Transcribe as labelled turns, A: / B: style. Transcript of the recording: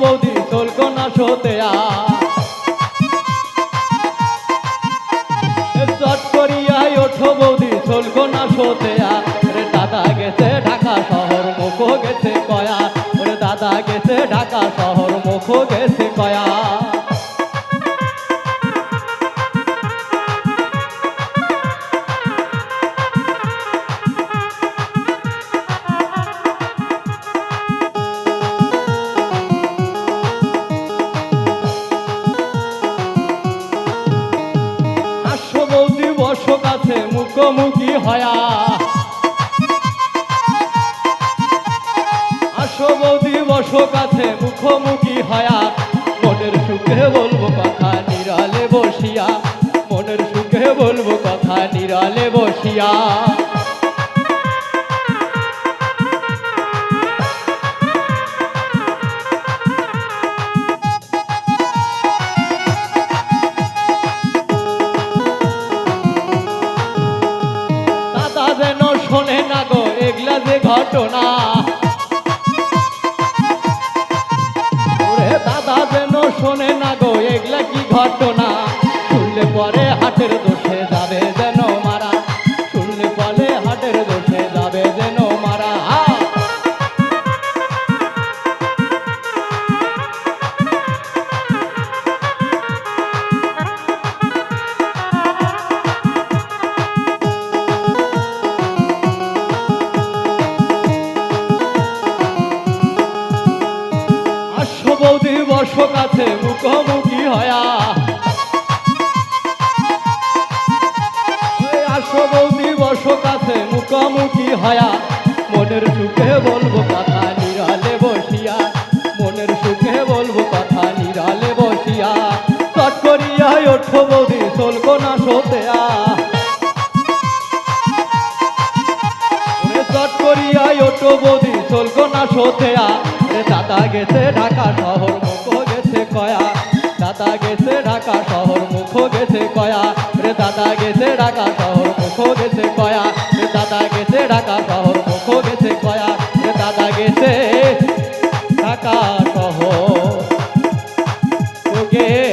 A: বৌদি চলকো না সতেয়া চট করিয়াই ওঠো বৌদি চলকো না সতেয়া রে দাদা গেছে ঢাকা শহর, মুখ গেছে কয়া। রে দাদা গেছে ঢাকা শহর গেছে কয়া। মুখোমুখি হয়া। আসো বৌদি বর্ষ কাছে মুখোমুখি হয়া। মনের সুখে বলব কথা যে ঘটনা। ওরে দাদা যেন শোনে না গো, এগুলা কি ঘটনা? শুনলে পরে হাটের দোষে যাবে যেন মারা বৌদি কাছে মুখোমুখি হয়া। আসো বৌদি বর্ষ কাছে মুখোমুখি হয়া। মনের সুখে বলব কথা নিরালে বসিয়া। মনের সুখে বলব কথা নিরালে বসিয়া। চট করিয়া ওঠো বৌদি, চলবো না সতেয়া। চট করিয়া ওটো বৌদি চলকো না সতেয়া। কয়া। দাদা গেছে ঢাকা শহর, মুখ গেছে কয়া। রে দাদা গেছে ঢাকা শহর, মুখ গেছে কয়া। রে দাদা গেছে ঢাকা শহর, মুখ গেছে কয়া। রে দাদা গেছে ঢাকা শহর। গেছে